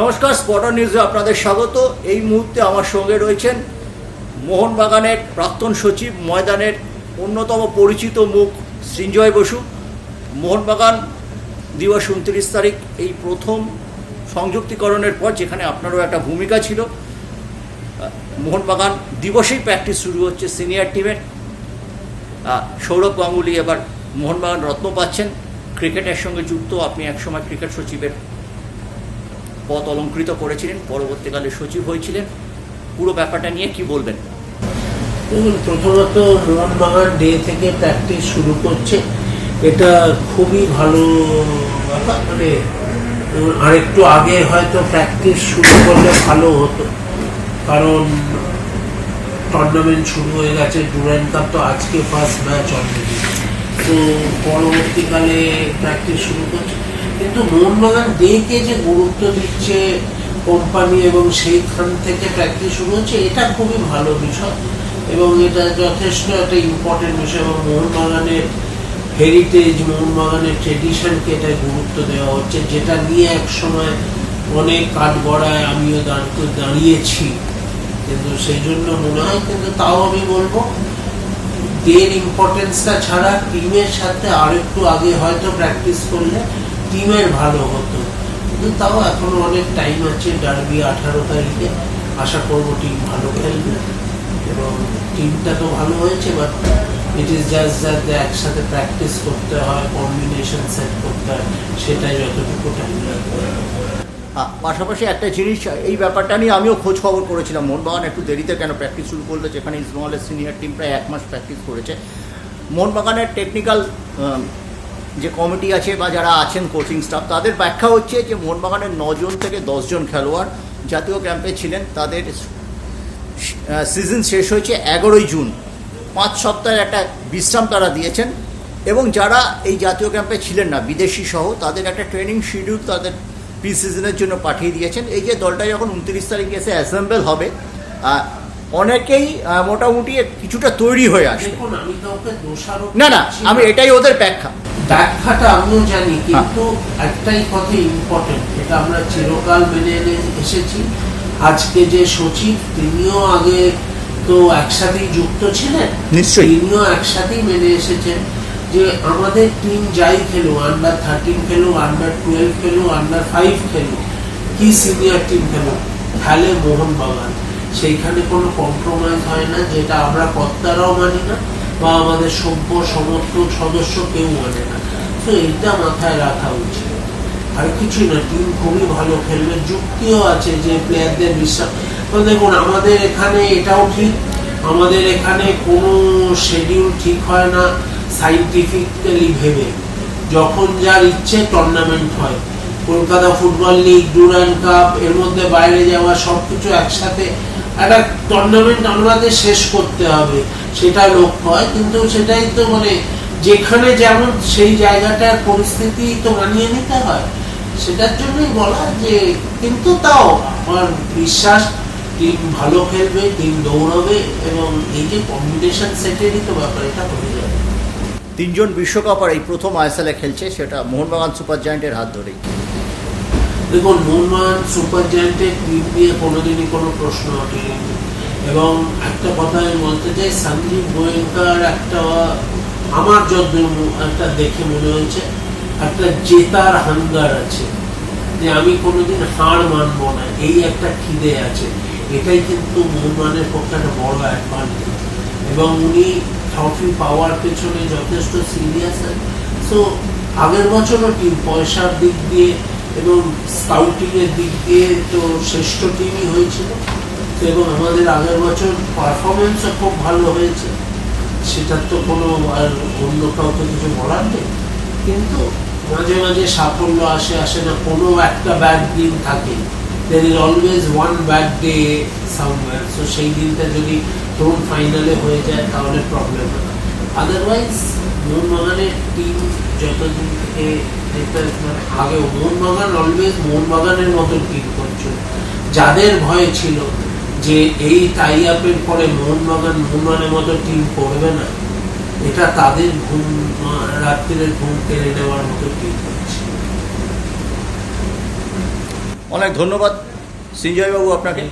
নমস্কার স্পটার নিউজে আপনাদের স্বাগত। এই মুহূর্তে আমার সঙ্গে রয়েছেন মোহনবাগানের প্রাক্তন সচিব, ময়দানের অন্যতম পরিচিত মুখ সৃঞ্জয় বসু। মোহনবাগান দিবস উনত্রিশ তারিখ, এই প্রথম সংযুক্তিকরণের পর যেখানে আপনারও একটা ভূমিকা ছিল। মোহনবাগান দিবসেই প্র্যাকটিস শুরু হচ্ছে সিনিয়র টিমের সৌরভ গাঙ্গুলি এবার মোহনবাগান রত্ন পাচ্ছেন। ক্রিকেটের সঙ্গে যুক্ত, আপনি একসময় ক্রিকেট সচিবের পদ অলঙ্কৃত করেছিলেন, পরবর্তীকালে সচিব হয়েছিলেন। পুরো ব্যাপারটা নিয়ে কি বলবেন? দেখুন প্রথমত মোহনবাগান ডে থেকে প্র্যাকটিস শুরু করছে। এটা খুবই ভালো মানে আরেকটু আগে হয়তো প্র্যাকটিস শুরু করলে ভালো হতো। কারণ টুর্নামেন্ট শুরু হয়ে গেছে ডুরান কাপ তো আজকে ফার্স্ট ম্যাচ অলরেডি তো পরবর্তীকালে প্র্যাকটিস শুরু করছে। কিন্তু মোহনবাগান ডেকে যে গুরুত্ব দিচ্ছে কোম্পানি এবং সেইখান থেকে প্র্যাকটিস শুরু হচ্ছে, এটা খুবই ভালো বিষয়। এবং এটা যথেষ্ট একটা ইম্পর্টেন্ট বিষয় এবং মোহনবাগানের হেরিটেজ মোহনবাগানের ট্রেডিশনকে এটা গুরুত্ব দেওয়া হচ্ছে, যেটা নিয়ে এক সময় অনেক কাঠ গড়ায় আমিও দাঁড় দাঁড়িয়েছি। কিন্তু সেই জন্য মনে হয়, কিন্তু তাও আমি বলব ডের ইম্পর্টেন্সটা ছাড়া টিমের সাথে আরেকটু আগে হয়তো প্র্যাকটিস করলে টিমের ভালো হতো। কিন্তু তাও এখনও অনেক টাইম আছে ডার্বি আঠারো তারিখে। আশা করব টিম ভালো খেলবে। এবং টিমটা তো ভালো হয়েছে but it is just that একসাথে প্র্যাকটিস করতে হয় কম্বিনেশন সেট করতে হয়, সেটাই যতটুকু টাইম লাগবে। পাশাপাশি একটা জিনিস, এই ব্যাপারটা নিয়ে আমিও খোঁজ খবর করেছিলাম। মোহনবাগান একটু দেরিতে কেন প্র্যাকটিস শুরু করল? যেখানে ইস্টবেঙ্গলের সিনিয়র টিম প্রায় এক মাস প্র্যাকটিস করেছে। মোহনবাগানের টেকনিক্যাল যে কমিটি আছে বা যারা আছেন কোচিং স্টাফ তাদের ব্যাখ্যা হচ্ছে যে মোহনবাগানের নজন থেকে দশজন খেলোয়াড় জাতীয় ক্যাম্পে ছিলেন। তাদের সিজন শেষ হয়েছে এগারোই জুন। পাঁচ সপ্তাহের একটা বিশ্রাম তারা দিয়েছেন এবং যারা এই জাতীয় ক্যাম্পে ছিলেন না বিদেশি সহ তাদের একটা ট্রেনিং শিডিউল তাদের প্রি সিজনের জন্য পাঠিয়ে দিয়েছেন। এই যে দলটা যখন উনত্রিশ তারিখে এসে অ্যাসেম্বল হবে অনেকেই মোটামুটি কিছুটা তৈরি হয়ে আসবে। দোষারোপ না না আমি এটাই ওদের ব্যাখ্যা। ব্যাখ্যাটা আমিও জানি কিন্তু একটাই কথা ইম্পর্টেন্ট এটা আমরা চিরকাল মেনে এনে এসেছি। আজকে যে সচিব তিনিও আগে তো একসাথেই যুক্ত ছিলেন। নিশ্চয়ই। তিনিও একসাথেই মেনে এসেছেন যে আমাদের টিম যাই খেলো আন্ডার থার্টিন খেলো আন্ডার টুয়েলভ খেলো আন্ডার ফাইভ খেলো কি সিনিয়র টিম খেলো খেলে মোহনবাগান। সেইখানে কোনো কম্প্রোমাইজ হয় না যেটা আমরা কর্তারাও মানি না। বা আমাদের সভ্য সমর্থক সদস্য কেউ মানে না। তো এইটা মাথায় রাখা উচিত। আর কিছুই না, টিম খুবই ভালো খেলবে। যুক্তিও আছে যে প্লেয়ারদের বিশ্বাস। তো দেখুন, আমাদের এখানে এটাও ঠিক। আমাদের এখানে কোনো শিডিউল ঠিক হয় না সাইন্টিফিক্যালি ভেবে। যখন যার ইচ্ছে টুর্নামেন্ট হয়। Kolkata football league Durand cup এর মধ্যে বাইরে যাওয়া সব কিছু একসাথে। একটা টুর্নামেন্ট আমাদের শেষ করতে হবে। সেটা লক্ষ্য হয় কিন্তু সেটাই তো মানে যেখানে যেমন সেই জায়গাটার পরিস্থিতি তো মানিয়ে নিতে হয়। সেটার জন্যই বলা যে কিন্তু তাও আমার বিশ্বাস টিম ভালো খেলবে টিম দৌড়াবে এবং এই যে কম্বিনেশন সেটেরই তো ব্যাপার এটা হয়ে যাবে। তিনজন বিশ্বকাপ আর এই প্রথম আইএসএলে খেলছে সেটা মোহনবাগান সুপার জায়েন্টের হাত ধরেই। দেখুন মোহনবাগান সুপার জায়েন্টের টিম নিয়ে কোনোদিনই কোনো প্রশ্ন ওঠেনি। এবং একটা কথা আমি বলতে চাই সঞ্জীব গোয়েঙ্কার একটা, আমার যত একটা দেখে মনে হয়েছে, একটা জেতার হাঙ্গার আছে যে আমি কোনোদিন হার মানবো না, এই একটা খিদে আছে। এটাই কিন্তু মোহনবাগানের পক্ষে একটা বড় অ্যাডভান্টেজ এবং উনি ট্রফি পাওয়ার পেছনে যথেষ্ট সিরিয়াস সো আগের বছরও টিম পয়সার দিক দিয়ে এবং স্কাউটিং এর দিক দিয়ে তো শ্রেষ্ঠ টিমই হয়েছিল। এবং আমাদের আগের বছর পারফরমেন্সও খুব ভালো হয়েছে। সেটার তো কোনো আর অন্য কাউকে কিছু বলার নেই। কিন্তু মাঝে মাঝে সাফল্য আসে আসে না, কোনো একটা ব্যাড দিন থাকে। There is always one bad day somewhere so সেই দিনটা যদি ধরুন ফাইনালে হয়ে যায়, তাহলে প্রবলেম হয় আদারওয়াইজ মোহনবাগানের টিম যতদিন থেকে যেটা মানে আগে মোহনবাগান অলওয়েজ মোহনবাগানের মতো টিম করছিল যাদের ভয় ছিল যে এই টাই আপের পরে মোহনবাগান মোহনবাগানের মতো টিম পড়বে না। এটা তাদের ঘুম রাত্রিরের ঘুম কেড়ে নেওয়ার মতো টিম অনেক ধন্যবাদ সঞ্জয়বাবু আপনাকে।